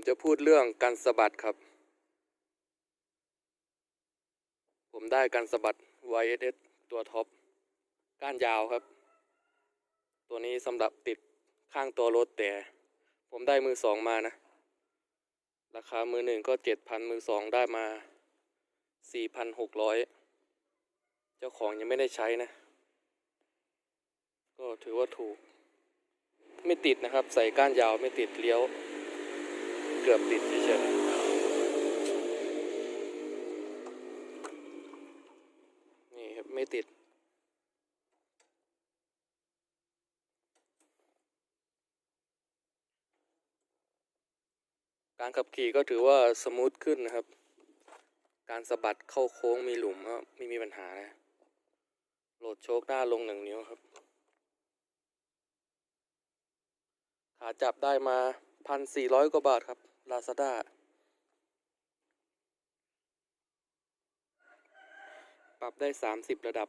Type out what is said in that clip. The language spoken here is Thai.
ผมจะพูดเรื่องการสะบัดครับ ผมได้การสะบัด YSS ตัวท็อป ก้านยาวครับ ตัวนี้สำหรับติดข้างตัวรถแต่ ผมได้มือสองมานะ ราคามือหนึ่งก็เจ็ดพันมือสองได้มาสี่พันหกร้อยเจ้าของยังไม่ได้ใช้นะ ก็ถือว่าถูก ไม่ติดนะครับ ใส่ก้านยาวไม่ติดเลี้ยว กือบติดเฉยๆนี่ครับไม่ติด การขับขี่ก็ถือว่าสมูทขึ้นนะครับ การสะบัดเข้าโค้งมีหลุมก็ไม่มีปัญหานะโหลดโชคหน้าลงหนึ่งนิ้วครับขาจับได้มาพันสี่ร้อยกว่าบาทครับ ลาซาด้าปรับได้สามสิบระดับ